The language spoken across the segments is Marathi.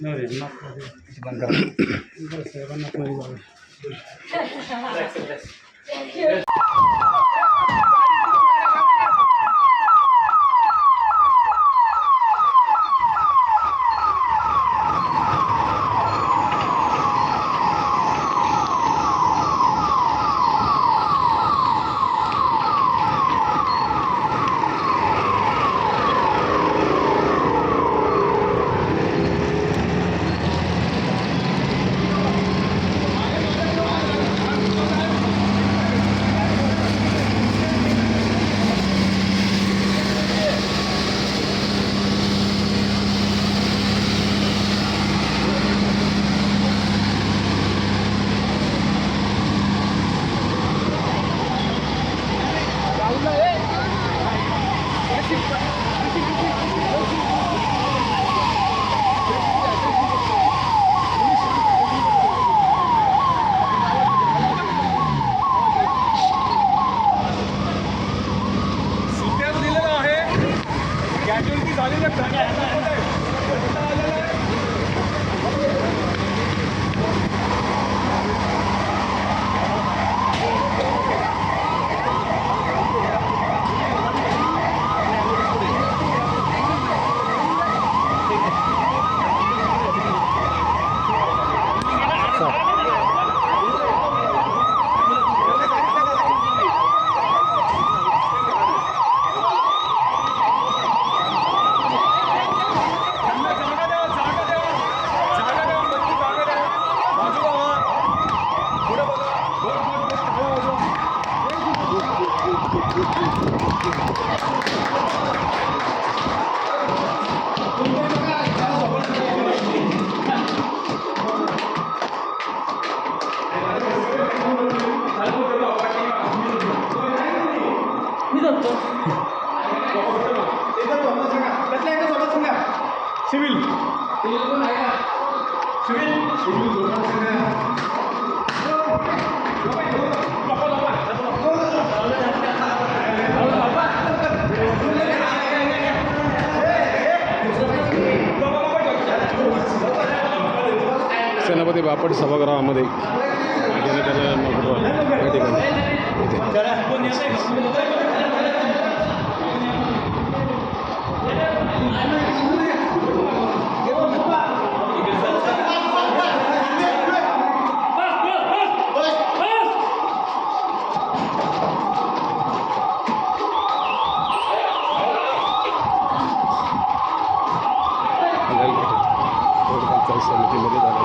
ನೋಡಿ ಬಂದ ಸೇವನ್ನ गणपती बापट सभागृहामध्ये देण्यात आला समितीमध्ये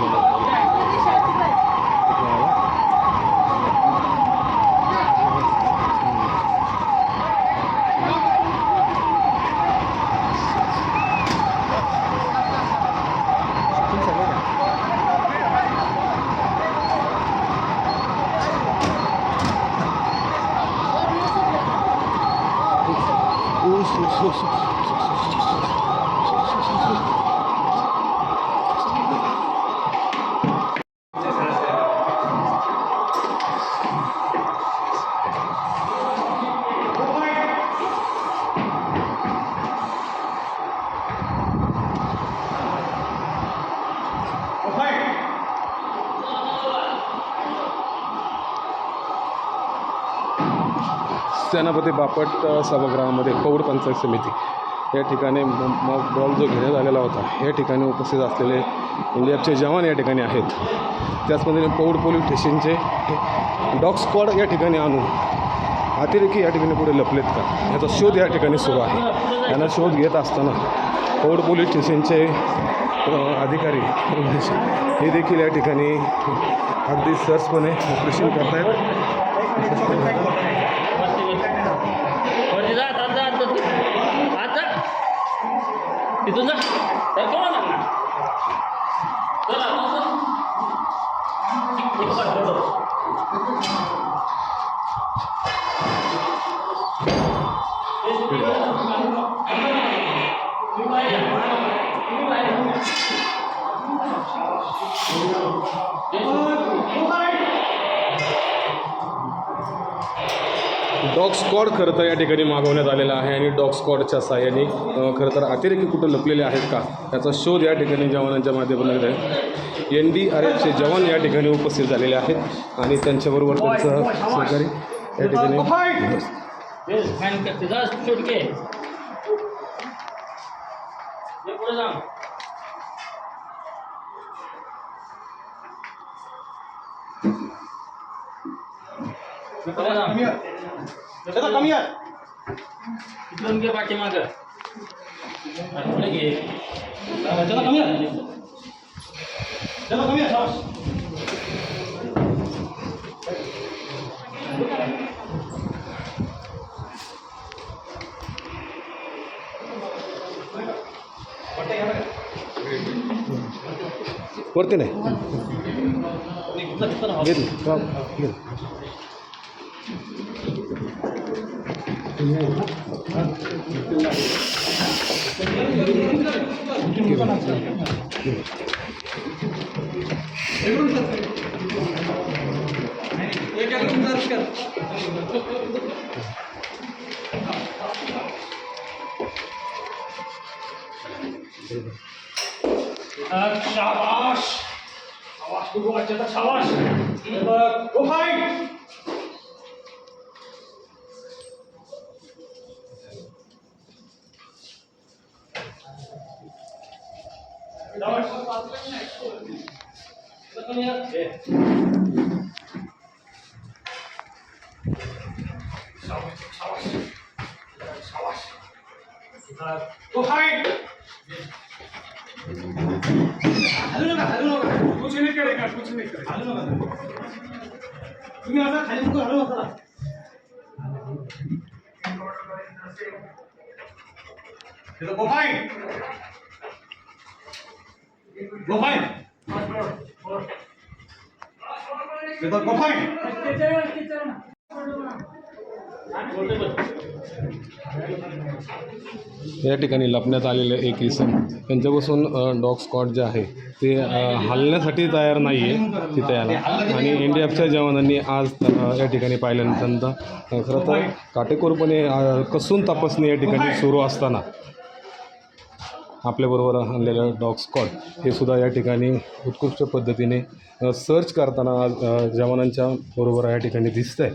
सेनापती बापट सभागृहामध्ये पौड पंचायत समिती. या ठिकाणी मग मॉक बॉल जो घेण्यात आलेला होता या ठिकाणी उपस्थित असलेले इंडियाचे जवान या ठिकाणी आहेत. त्याचमध्ये पौड पोलीस स्टेशनचे डॉग स्क्वॉड या ठिकाणी आणून अतिरेकी या ठिकाणी पुढे लपलेत का? याचा शोध या ठिकाणी सुरू आहे. यांना शोध घेत असताना पौड पोलीस स्टेशनचे अधिकारी हे देखील या ठिकाणी अगदी सहजपणे ऑपरेशन करतायत. तिथून जा तर कोण लागणार चला डॉग स्कॉड खरं तर या ठिकाणी मागवण्यात आलेला आहे आणि डॉग स्कॉडच्या साह्याने खरं तर अतिरेकी कुठं लपलेले आहेत का याचा शोध या ठिकाणी जवानांच्या माध्यमातून आहे. एन डी आर एफचे जवान या ठिकाणी उपस्थित झालेले आहेत आणि त्यांच्याबरोबर त्यांचं सहकारी या ठिकाणी हे फॅन करते जा सुटके ये पुढे जा ये पुढे जा इथून घे पाठीमाग पुढे घे वरती नाही. घेतली हा, घेतली. সাবাস। আওয়াজ করব বাচ্চাটা সাবাস। প্রোফাইল कुछ नहीं करेगा कुछ नहीं करेगा तुम्ही आता खाली मुख हलू नका तिथं गोफाई गोफाई या ठिकाणी लपण्यात आलेले एक इसम. त्यांच्यापासून डॉग स्कॉट जे आहे ते हलण्यासाठी तयार नाही आहे तिथे याला. आणि एनडीएफच्या जवानांनी आज या ठिकाणी पाहिल्यानंतर खरं तर काटेकोरपणे कसून तपासणी या ठिकाणी सुरू असताना आपल्याबरोबर आणलेलं डॉग स्कॉट हे सुद्धा या ठिकाणी उत्कृष्ट पद्धतीने सर्च करताना आज जवानांच्या बरोबर या ठिकाणी दिसत आहे.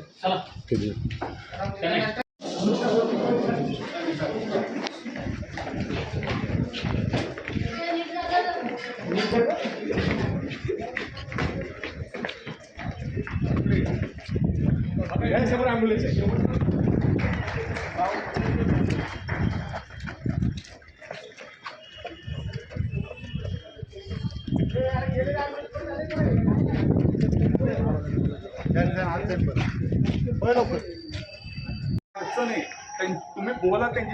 ॲम्ब्युलन्स आहे असं नाही त्यां- तुम्ही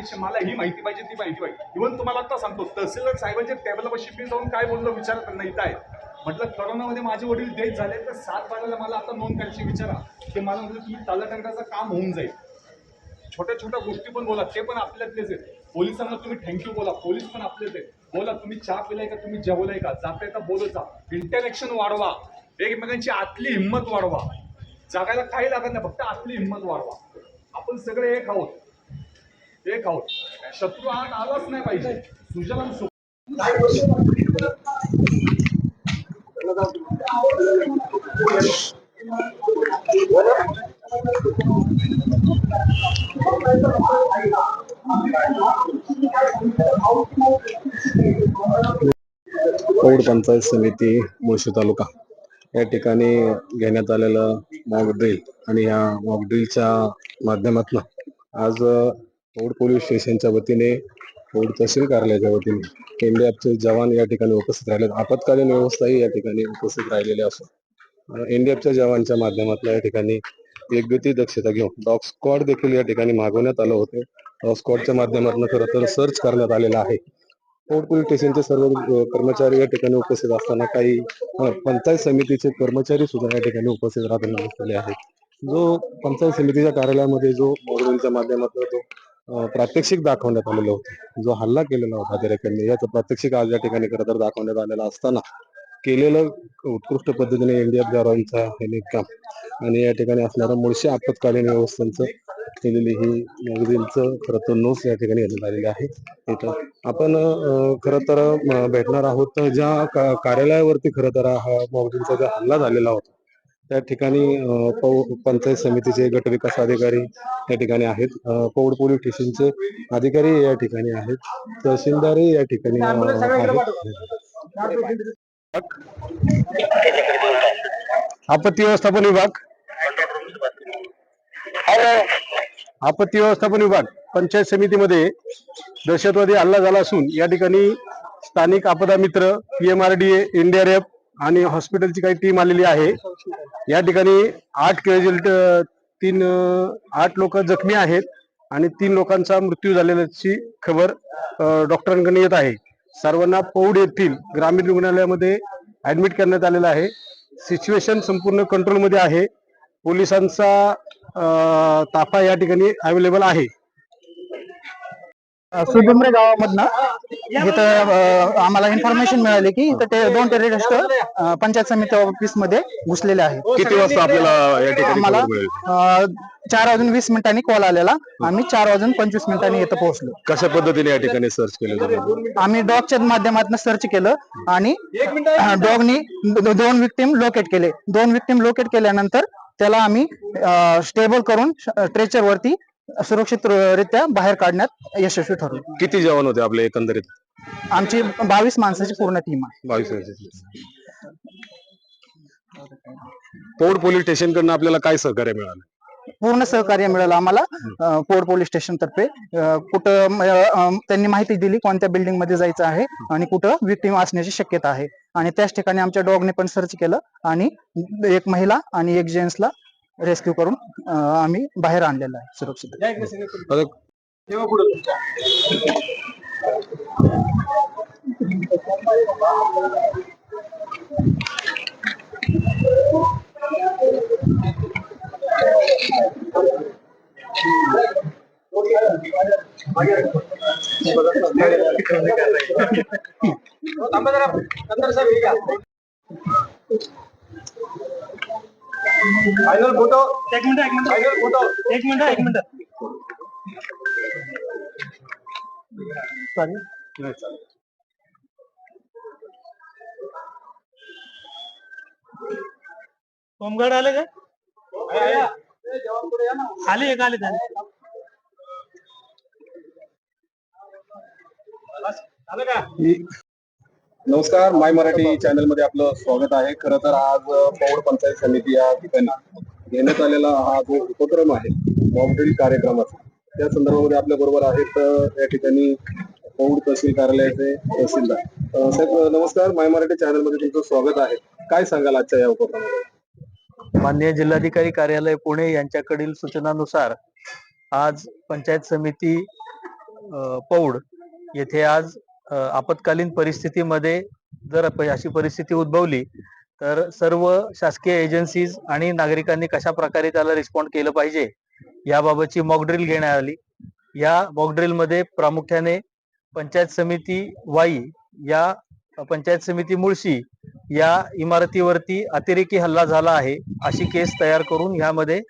बोला मला ही माहिती पाहिजे ती माहिती पाहिजे. इव्हन तुम्हाला आता सांगतो तहसीलदार साहेबांच्या टेबलापाशी मी जाऊन काय बोललो विचार नाही काय म्हटलं करोनामध्ये माझे वडील डेथ झाले तर सात बाराला मला आता नोंद करायची विचारा. ते मला म्हटलं तुम्ही तलाटंकाचं काम होऊन जाईल. छोट्या छोट्या गोष्टी पण बोला ते पण आपल्यातलेच आहेत. पोलिसांना तुम्ही थँक्यू बोला पोलीस पण आपलेच आहेत. बोला तुम्ही चहा पिलाय का तुम्ही जेवलाय का? जाताय का बोलत जा. इंटरॅक्शन वाढवा. एकमेकांची आतली हिंमत वाढवा. जागायला काही लागत नाही फक्त आतली हिंमत वाढवा. आपण सगळे एक आहोत. एक आहोत शत्रू आत आलाच नाही पाहिजे. सुजलाम पौड पंचायत समिती मुळशी तालुका. या ठिकाणी घेण्यात आलेलं मॉक ड्रिल आणि या मॉक ड्रिलच्या माध्यमातून आज अ, पोलीस स्टेशनच्या वतीने पौड तहसील कार्यालयाच्या वतीने एनडीएफचे जवान या ठिकाणी उपस्थित राहिले. आपत्कालीन व्यवस्थाही या ठिकाणी उपस्थित राहिलेल्या असून एनडीएफच्या जवानच्या माध्यमातून या ठिकाणी एकगती दक्षता घेऊन डॉग स्क्वॉड देखील या ठिकाणी मागवण्यात आलं होतं. डॉग स्क्वॉडच्या माध्यमातून खरं तर सर्च करण्यात आलेला आहे. पोर्ट पोलीस स्टेशनचे सर्व कर्मचारी या ठिकाणी उपस्थित असताना काही पंचायत समितीचे कर्मचारी सुद्धा या ठिकाणी उपस्थित राहताना दिसलेले आहेत. जो पंचायत समितीच्या कार्यालयामध्ये जो मोबाईलच्या माध्यमातून तो प्रात्यक्षिक दाखवण्यात आलेलं होतं. जो हल्ला केलेला होता अतिरेक्यांनी याचं प्रात्यक्षिक आज या ठिकाणी खरं तर दाखवण्यात आलेलं असताना केलेलं उत्कृष्ट पद्धतीने एनडीएफ जवानचा हे काम आणि या ठिकाणी असणारं मुळशी आपत्कालीन व्यवस्थांचं केलेली ही मॅगझिनचं खरं तर नोस या ठिकाणी घेण्यात आलेली आहे. इथं आपण खरं तर भेटणार आहोत. ज्या कार्यालयावरती खरं तर हा मॉगझिनचा जो हल्ला झालेला होता त्या ठिकाणी पंचायत समितीचे गट विकास अधिकारी या ठिकाणी आहेत. अ, पौड पोलीस स्टेशनचे अधिकारी या ठिकाणी आहेत. तहसीलदारही या ठिकाणी आपत्ती व्यवस्थापन विभाग? आपत्ती व्यवस्थापन विभाग पंचायत समितीमध्ये दहशतवादी हल्ला झाला असून या ठिकाणी स्थानिक आपदा मित्र पीएमआरडीए एनडीआरएफ आणि हॉस्पिटलची काही टीम आलेली आहे. या ठिकाणी आठ कॅज्युअल्ट तीन आठ लोक जखमी आहेत आणि तीन लोकांचा मृत्यू झालेल्याची खबर डॉक्टरांकडे येत आहे. सर्वांना पौड येथील ग्रामीण रुग्णालयामध्ये ऍडमिट करण्यात आलेलं आहे. सिच्युएशन संपूर्ण कंट्रोलमध्ये आहे. पोलिसांचा ताफा या ठिकाणी अवेलेबल आहे. सुडुंबरे गावामधनं इथं आम्हाला इन्फॉर्मेशन मिळाली की इथं ते दोन टेररिस्ट पंचायत समिती ऑफिसमध्ये घुसलेले आहेत. किती वाजता आपल्याला या ठिकाणी आम्हाला खबर मिळेल? अं, चार वाजून वीस मिनिटांनी कॉल आलेला. आम्ही चार वाजून पंचवीस मिनिटांनी इथं पोहोचलो. कशा पद्धतीने या ठिकाणी सर्च केलं आम्ही डॉगच्या माध्यमातून सर्च केलं आणि डॉगनी दोन विक्टीम लोकेट केले. दोन विक्टीम लोकेट केल्यानंतर त्याला आम्ही स्टेबल करून ट्रेचर वरती सुरक्षित रित्या बाहेर काढण्यात यशस्वी ठरलो. किती जवान होते आपले एकंदरीत? आमची बावीस माणसाची पूर्ण टीम आहे. बावीस. पौड पोलीस स्टेशन कडनं आपल्याला काय सहकार्य मिळालं? पूर्ण सहकार्य मिळालं आम्हाला. पोड पोलीस स्टेशन तर्फे. कुठं म- अं, त्यांनी माहिती दिली कोणत्या बिल्डिंगमध्ये जायचं आहे आणि कुठं विक्टीम असण्याची शक्यता आहे. आणि त्याच ठिकाणी आमच्या डॉगने पण सर्च केलं आणि एक महिला आणि एक जेंट्सला रेस्क्यू करून आम्ही बाहेर आणलेलं आहे सुरक्षित. फायनल फोटो एक मिनिट एक मिनिट. फायनल फोटो एक मिनिट एक मिनिट. होमगार्ड आले का? आले एक आले झाले नमस्कार माय मराठी चॅनलमध्ये आपलं स्वागत आहे. खरं तर आज पौड पंचायत समिती या ठिकाणी घेण्यात आलेला हा जो उपक्रम आहे मॉकड्रिल कार्यक्रमाचा त्या संदर्भामध्ये आपल्या बरोबर आहेत या ठिकाणी पौड तहसील कार्यालयाचे तहसीलदार. साहेब नमस्कार माय मराठी चॅनलमध्ये तुमचं स्वागत आहे. काय सांगाल आजच्या या उपक्रमामध्ये मान्य जिल्हाधिकारी कार्यालय पुणे यांच्याकडील सूचनानुसार आज पंचायत समिती पौड येथे आज आपत्कालीन परिस्थितीमध्ये जर प- अशी परिस्थिती उद्भवली तर सर्व शासकीय एजन्सीज आणि नागरिकांनी कशा प्रकारे त्याला रिस्पॉन्ड केलं पाहिजे याबाबतची मॉकड्रिल घेण्यात आली. या मॉकड्रिलमध्ये प्रामुख्याने पंचायत समिती वाई या पंचायत समिती मुळशी या इमारतीवरती अतिरेकी हल्ला झाला आहे अशी केस तयार करून यामध्ये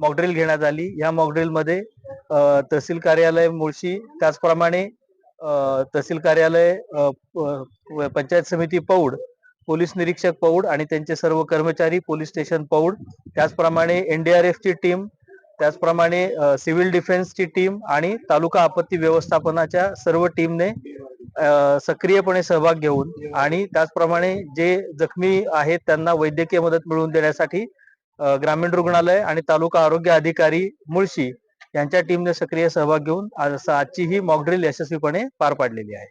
मॉकड्रिल घेण्यात आली. या मॉकड्रिलमध्ये तहसील कार्यालय मुळशी त्याचप्रमाणे तहसील कार्यालय पंचायत समिती पौड पोलीस निरीक्षक पौड आणि त्यांचे सर्व कर्मचारी पोलीस स्टेशन पौड. त्याचप्रमाणे एनडीआरएफची टीम त्याचप्रमाणे सिव्हिल डिफेन्सची टीम आणि तालुका आपत्ती व्यवस्थापनाच्या सर्व टीमने सक्रियपणे सहभाग घेऊन आणि त्याचप्रमाणे जे जखमी आहेत त्यांना वैद्यकीय मदत मिळवून देण्यासाठी ग्रामीण रुग्णालय आणि तालुका आरोग्य अधिकारी मुळशी यांच्या टीमने सक्रिय सहभाग घेऊन आज आजची ही मॉकड्रिल यशस्वीपणे पार पाडलेली आहे.